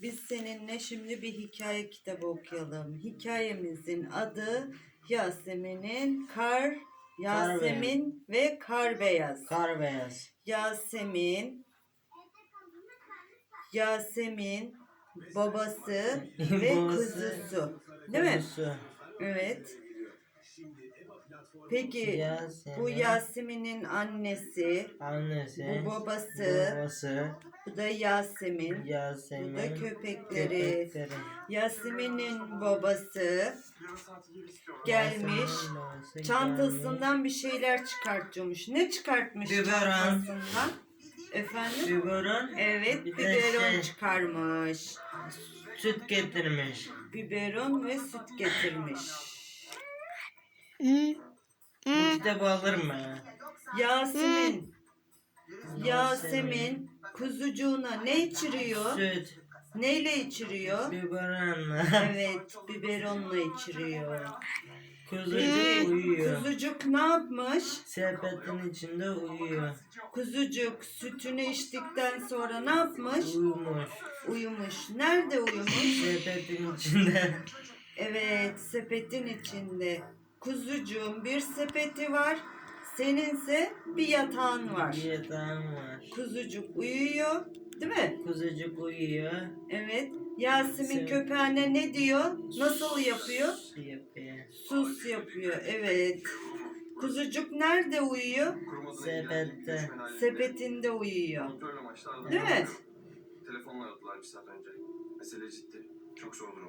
Biz seninle şimdi bir hikaye kitabı okuyalım. Hikayemizin adı Yasemin'in Kar, Yasemin ve Kar Beyaz. Kar beyaz. Yasemin, Yasemin, babası ve kuzusu. Değil mi? Kuzusu. Evet. Peki Yasemin. bu Yasemin'in annesi, Annesi. bu babası, Babası. bu da Yasemin, Yasemin. bu da köpekleri. köpekleri. Yasemin'in babası gelmiş. Babası gelmiş. Çantasından bir şeyler çıkartıyormuş. Ne çıkartmış Biberon. çantasından? Efendim? Biberon. Evet, biberon şey- çıkarmış. Süt getirmiş. Biberon ve süt getirmiş. Kitabı alır mı? Yasemin, Yasemin kuzucuğuna ne içiriyor? Süt. Neyle içiriyor? Biberonla. Evet, biberonla içiriyor. Kuzucuk Peki, uyuyor. kuzucuk ne yapmış? Sepetin içinde uyuyor. Kuzucuk sütünü içtikten sonra ne yapmış? Uyumuş. Uyumuş. Nerede uyumuş? Sepetin içinde. Evet, sepetin içinde. Kuzucuğun bir sepeti var. Seninse bir yatağın var. Bir yatağım var. Kuzucuk uyuyor, değil mi? Kuzucuk uyuyor. Evet. Yasemin Sen- köpeğine ne diyor? Nasıl yapıyor? Su yapıyor. Sus yapıyor. Evet. Kuzucuk nerede uyuyor? Sepette. Sepetinde uyuyor. Değil mi? Telefonla aradılar bir saat önce. Mesele ciddi. Çok zor durum.